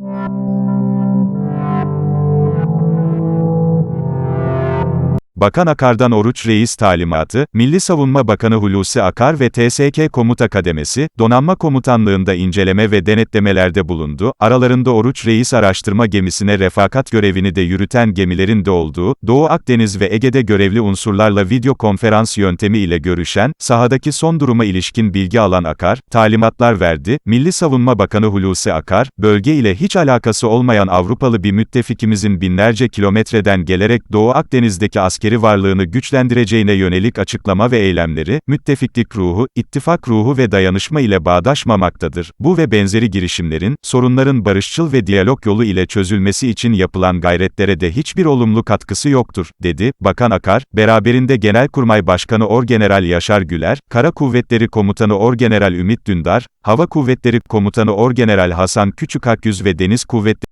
Yeah. Bakan Akar'dan Oruç Reis talimatı, Milli Savunma Bakanı Hulusi Akar ve TSK Komuta Kademesi, Donanma Komutanlığında inceleme ve denetlemelerde bulundu, aralarında Oruç Reis araştırma gemisine refakat görevini de yürüten gemilerin de olduğu, Doğu Akdeniz ve Ege'de görevli unsurlarla video konferans yöntemi ile görüşen, sahadaki son duruma ilişkin bilgi alan Akar, talimatlar verdi, Milli Savunma Bakanı Hulusi Akar, bölge ile hiç alakası olmayan Avrupalı bir müttefikimizin binlerce kilometreden gelerek Doğu Akdeniz'deki askeri varlığını güçlendireceğine yönelik açıklama ve eylemleri, müttefiklik ruhu, ittifak ruhu ve dayanışma ile bağdaşmamaktadır. Bu ve benzeri girişimlerin, sorunların barışçıl ve diyalog yolu ile çözülmesi için yapılan gayretlere de hiçbir olumlu katkısı yoktur, dedi. Bakan Akar, beraberinde Genelkurmay Başkanı Orgeneral Yaşar Güler, Kara Kuvvetleri Komutanı Orgeneral Ümit Dündar, Hava Kuvvetleri Komutanı Orgeneral Hasan Küçükakyüz ve Deniz Kuvvetleri